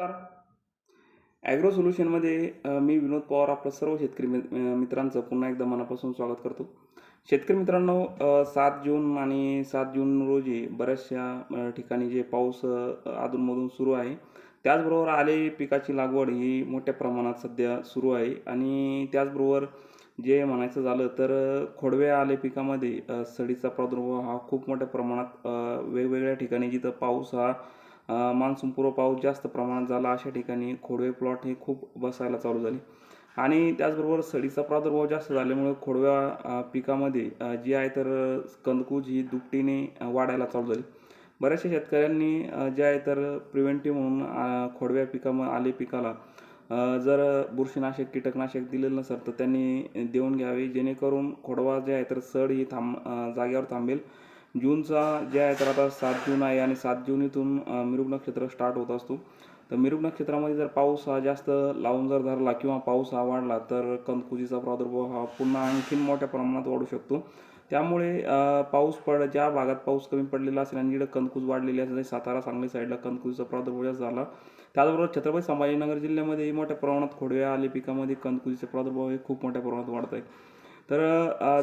नमस्कार ॲग्रो सोल्युशनमध्ये मी विनोद पवार आपलं सर्व शेतकरी मि- मित्रांचं पुन्हा एकदा मनापासून स्वागत करतो. शेतकरी मित्रांनो सात जून आणि सात जून रोजी बऱ्याचशा ठिकाणी जे पाऊस अधूनमधून सुरू आहे त्याचबरोबर आले पिकाची लागवड ही मोठ्या प्रमाणात सध्या सुरू आहे. आणि त्याचबरोबर जे म्हणायचं झालं तर खोडव्या आले पिकामध्ये सडीचा प्रादुर्भाव हा खूप मोठ्या प्रमाणात वेगवेगळ्या ठिकाणी जिथं पाऊस हा मान्सूनपूर्व पाऊस जास्त प्रमाणात झाला. अशा ठिकाणी खोडवे प्लॉट हे खूप बसायला चालू झाले. आणि त्याचबरोबर सडीचा प्रादुर्भाव जास्त झाल्यामुळे खोडव्या पिकामध्ये जी आहे तर कंदकूज ही दुपटीने वाढायला चालू झाली. बऱ्याचशा शेतकऱ्यांनी जे आहे तर प्रिव्हेंटिव्ह म्हणून खोडव्या पिकाम आले पिकाला जर बुरशीनाशक कीटकनाशक दिलेलं नसेल तर त्यांनी देऊन घ्यावे. जेणेकरून खोडवा जे आहे तर सड ही थांब जागेवर थांबेल. जूनचा जे आहे तर आता सात जून आहे आणि सात जून इथून मिरुग नक्षत्र स्टार्ट होत असतो. तर मिरुग नक्षत्रामध्ये जर पाऊस हा जास्त लावून जर धरला किंवा पाऊस हा वाढला तर कंदकुजीचा प्रादुर्भाव हा पुन्हा आणखीन मोठ्या प्रमाणात वाढू शकतो. त्यामुळे पाऊस पड ज्या भागात पाऊस कमी पडलेला असेल आणि जिकडे कंदकूज वाढलेली असेल सातारा सांगली साईडला कंदकुजीचा प्रादुर्भाव जास्त झाला त्याचबरोबर छत्रपती संभाजीनगर जिल्ह्यामध्ये मोठ्या प्रमाणात खोडव्या आले पिकामध्ये कंदकुजीचे प्रादुर्भाव हे खूप मोठ्या प्रमाणात वाढत आहे. तर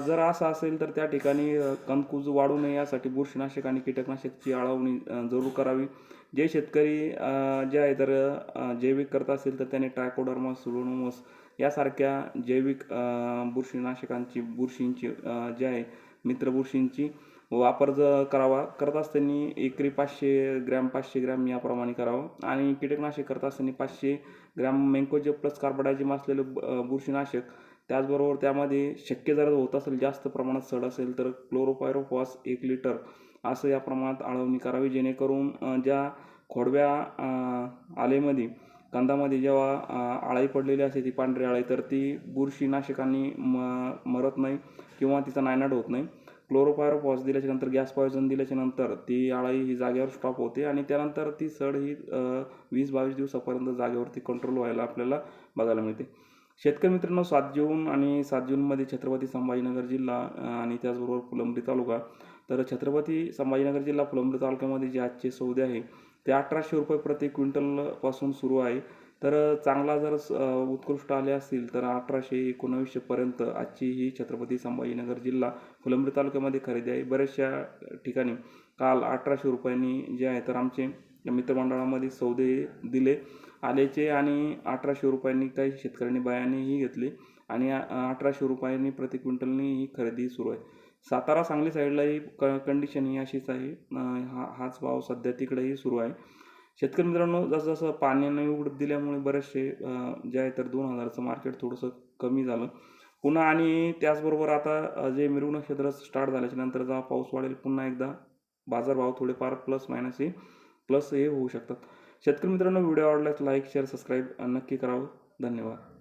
जर असं असेल तर त्या ठिकाणी अ, वाढू नये यासाठी बुरशीनाशक आणि कीटकनाशकची आळवणी जरूर करावी. जे शेतकरी जे आहे तर जैविक करत असेल तर त्याने ट्रायकोडर्मस सुलोनोमस यासारख्या जैविक बुरशीनाशकांची बुरशींची जे आहे मित्र बुरशींची वापर ज करावा. करत असताना एकरी पाचशे ग्रॅम पाचशे ग्रॅम याप्रमाणे करावं. आणि कीटकनाशक करत असताना पाचशे ग्रॅम मेंकोजे प्लस कार्बोडायजिम असलेलं बुरशीनाशक त्याचबरोबर त्यामध्ये शक्य जर होत असेल जास्त प्रमाणात सड असेल तर क्लोरोपायरोफॉस एक लिटर असं या प्रमाणात आळवणी करावी जेणेकरून ज्या खोडव्या आलेमध्ये कांदामध्ये जेव्हा आळाई पडलेली असते ती पांढरी आळाई तर ती बुरशीनाशकांनी म मरत नाही किंवा तिचा नायनाट होत नाही. क्लोरोपायरोफॉस दिल्याच्या नंतर गॅस पॉयझन दिल्याच्या नंतर ती आळाई ही जागेवर स्टॉप होते आणि त्यानंतर ती सड ही वीस बावीस दिवसापर्यंत जागेवरती कंट्रोल व्हायला आपल्याला बघायला मिळते. शेतकरी मित्रांनो सात जून आणि सात जूनमध्ये छत्रपती संभाजीनगर जिल्हा आणि त्याचबरोबर फुलंब्री तालुका. तर छत्रपती संभाजीनगर जिल्हा फुलंब्री तालुक्यामध्ये जे आजचे सौदे आहे ते अठराशे रुपये प्रति क्विंटलपासून सुरू आहे. तर चांगला जर उत्कृष्ट आले असतील तर अठराशे एकोणावीसशेपर्यंत आजची ही छत्रपती संभाजीनगर जिल्हा फुलंब्री तालुक्यामध्ये खरेदी आहे. बऱ्याचशा ठिकाणी काल अठराशे रुपयांनी जे आहे तर आमचे या मित्रमंडळामध्ये सौदे दिले. आल्याचे आणि अठराशे रुपयांनी काही शेतकऱ्यांनी बायानेही घेतले आणि अठराशे रुपयांनी प्रति क्विंटलनी ही खरेदी सुरू आहे. सातारा सांगली साईडलाही क कंडिशन ही अशीच आहे. हा हाच भाव सध्या तिकडेही सुरू आहे. शेतकरी मित्रांनो जसं जसं पाण्याने उघडत दिल्यामुळे बरेचसे जे आहे तर दोन हजारचं मार्केट थोडंसं कमी झालं. पुन्हा आणि त्याचबरोबर आता जे मिरवू नक्षत्र स्टार्ट झाल्याच्यानंतर जेव्हा पाऊस वाढेल. पुन्हा एकदा बाजारभाव थोडेफार प्लस मायनस हे. प्लस हे होऊ शकतात. शेतकरी मित्रांनो व्हिडिओ आवडल्यास लाईक शेअर सबस्क्राईब नक्की करावं. धन्यवाद.